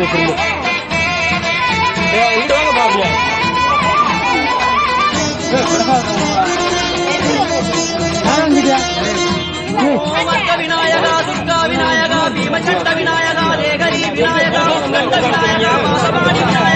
देखिए Vinayaka Vinayaka భీమచట్ట Vinayaka లేఖరీ Vinayaka Vinayaka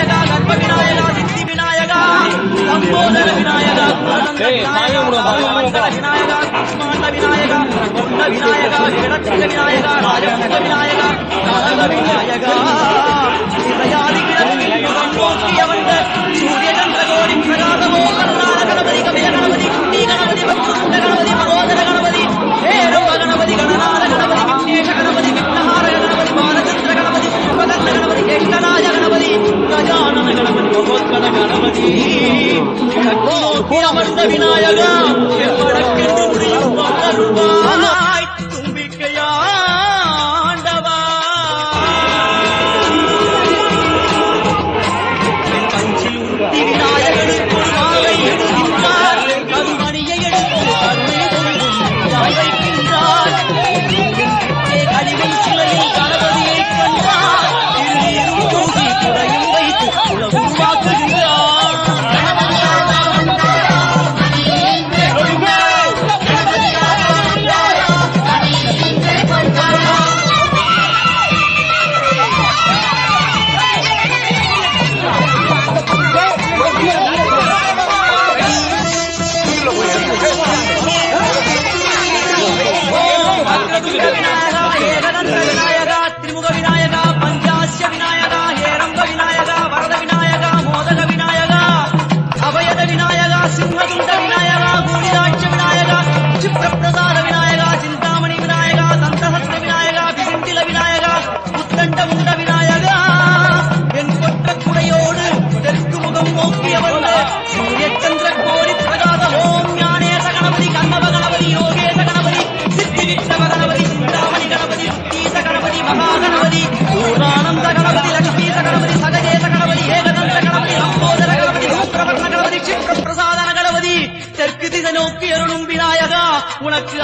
Bu amacına binaya gam. কিছু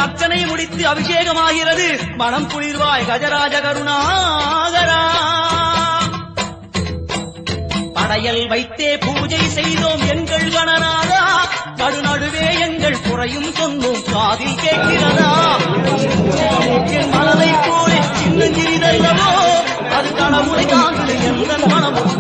அர்ச்சனை முடித்து அபிஷேகமாகிறது. மனம் குளிர்வாய் கஜராஜ கருணாகரா. படையல் வைத்தே பூஜை செய்தோம் எங்கள் கணநாதா. நடுநடுவே எங்கள் குறையும் சொன்னோம் காதில் கேட்கிறதா. மனதை போலே சின்ன சிறிதல்லவோ அது கடவுளை தாங்கு எந்த மனமும்.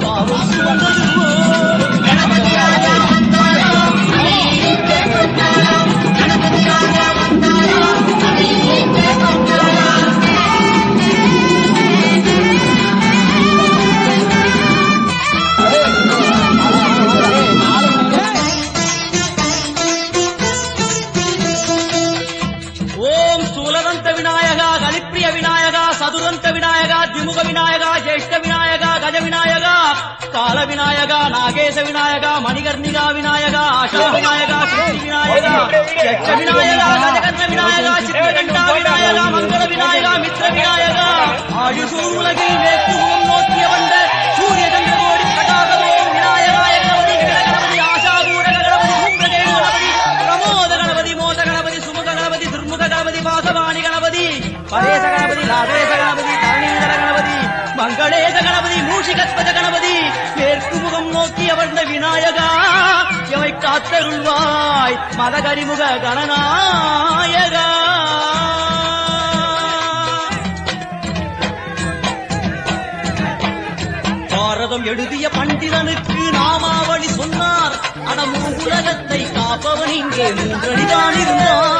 దిముగ వినాయక జ్యేష్ఠ వినాయక గజ వినాయక కాల వినాయక నాగేశ వినాయక మణికర్ణిక వినాయక ఆశా వినాయక వినాయక యక్ష వినాయక వినాయక వినాయక మంగళ వినాయక మిత్ర వినాయక ఆయుషూలకి ప్రమోద గణపతి మోద గణపతి సుముఖ గణపతి దుర్ముఖ గణపతి వాసవాణి గణపతి పరేశ గణపతి లాభేశ గణపతి கணபதி மூஷிகஸ்பத கணபதி மேற்கு முகம் நோக்கி அமர்ந்த விநாயகா எவை காத்தருள்வாய் மதகரிமுக கணநாயகா. பாரதம் எழுதிய பண்டிதனுக்கு நாமாவளி சொன்னார் அடமு உலகத்தை காப்பவன் இங்கே மூன்றடிதான் இருந்தார்.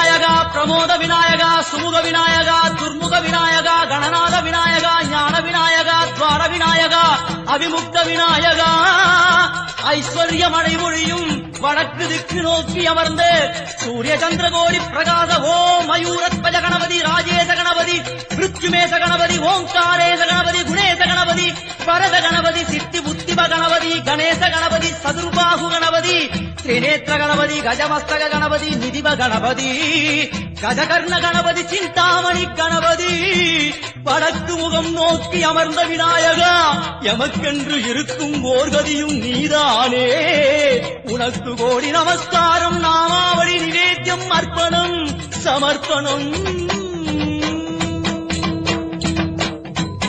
சேர்வாயே கணபதி ராஜா வந்தாராம் மனையில் இன்றே கொண்டாடாம் கணபதி ராஜா வந்தாராம் மனையில் இன்றே கொண்டாடாம் பிரமோத விநாயகா சுமுக விநாயகா துர்முக விநாயகா கணநாத விநாயகா ஞான விநாயகா துவார விநாயகா அவிமுக்த விநாயகா ஐஸ்வர்ய மழை பொழியும் வடக்கு திக்கு நோக்கி அமர்ந்து சூரிய சந்திரகோடி பிரகாச ஓம் மயூரத்வஜ கணபதி ராஜேச கணபதி மிருத்யுமேச கணபதி ஓங்காரேச கணபதி குணேச கணபதி வரத கணபதி சித்தி புத்திப கணபதி கணேச கணபதி சதுர்பாகு கணபதி திரிநேத்திர கணபதி கஜமஸ்தக கணபதி நிதிப கணபதி கஜகர்ண கணபதி சிந்தாமணி கணபதி. வடக்கு முகம் நோக்கி அமர்ந்த விநாயகா எமக்கென்று இருக்கும் ஓர்கதியும் நீதானே. உனக்கு கோடி நமஸ்காரம் நாமாவளி நிவேத்தியம் அர்ப்பணம் சமர்ப்பணம்.